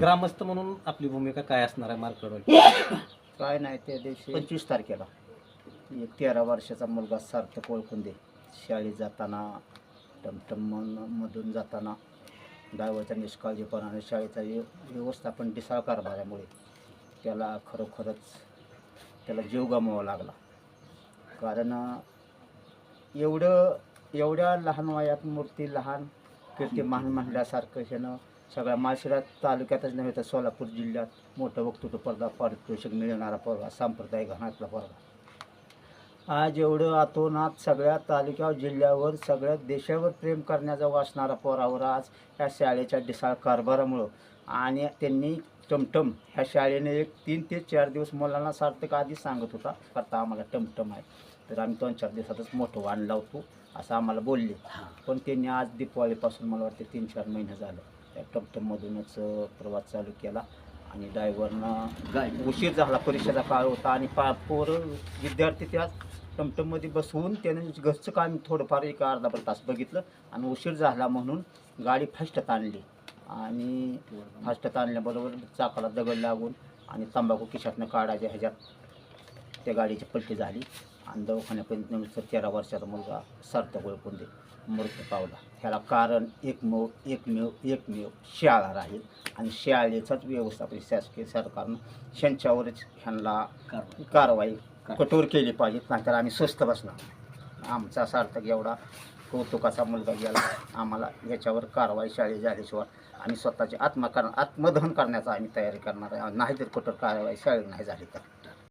ग्रामस्थ म्हणून आपली भूमिका काय असणार आहे मार्कडवाडी काय नाही त्या दिवशी पंचवीस तारखेला. एक तेरा वर्षाचा मुलगा सार्थक ओळखून दे शाळेत जाताना टमटम मधून जाताना ड्रायव्हरच्या निष्काळजीपणाने शाळेचा व्य- व्यवस्थापन डिसाळ कारभारामुळे त्याला खरोखरच त्याला जीव गमवावा लागला. कारण एवढं एवढ्या लहान वयात मूर्ती लहान कीर्तिमान म्हणल्यासारखं ह्यानं सगळ्या माळशिरात तालुक्यातच नव्हे तर सोलापूर जिल्ह्यात मोठं वक्तृत्व स्पर्धा पारितोषिक मिळवणारा पोरगा सांप्रदायिक घरातला पोरगा आज एवढं अतोनात सगळ्या तालुक्यावर जिल्ह्यावर सगळ्या देशावर प्रेम करण्याचा वासणारा पोरावर आज या शाळेच्या डिसाळ कारभारामुळं. आणि त्यांनी टमटम ह्या शाळेने एक तीन ते चार दिवस मुलांना सार्थक आधीच सांगत होता करता आम्हाला टमटम आहे. तर आम्ही दोन चार दिवसातच मोठं वाण लावतो असं आम्हाला बोलले. पण त्यांनी आज दीपावलीपासून मला वाटते तीन चार महिने झालं. त्या टमटममधूनच प्रवास चालू केला. आणि ड्रायव्हरनं उशीर झाला परीक्षेचा काळ होता आणि पा पोर विद्यार्थी त्या टमटममध्ये बसवून त्याने घरचं काम थोडंफार एक अर्धा पर तास बघितलं आणि उशीर झाला म्हणून गाडी फास्टात आणली. आणि फास्टात आणल्याबरोबर चाकाला दगड लागून आणि तंबाखू किशातनं काढायच्या ह्याच्यात त्या गाडीची पलटी झाली. आणि दवाखान्यापर्यंत तेरा वर्षाचा मुलगा सार्थ ओळखून दे मृत्यू पावला. ह्याला कारण एकमेव एकमेव एकमेव शाळा राहील. आणि शाळेचाच व्यवस्थापन शासकीय सरकारनं त्यांच्यावरच ह्यांना कारवाई कठोर केली पाहिजे नाहीतर आम्ही स्वस्त बसणार आमचा सार्थक एवढा कौतुकाचा मुलगा गेला. आम्हाला याच्यावर कारवाई शाळेत झाल्याशिवाय आम्ही स्वतःची आत्मकारण आत्मदहन करण्याचा आम्ही तयारी करणार आहे. नाहीतर कठोर कारवाई शाळेत नाही झाली तर.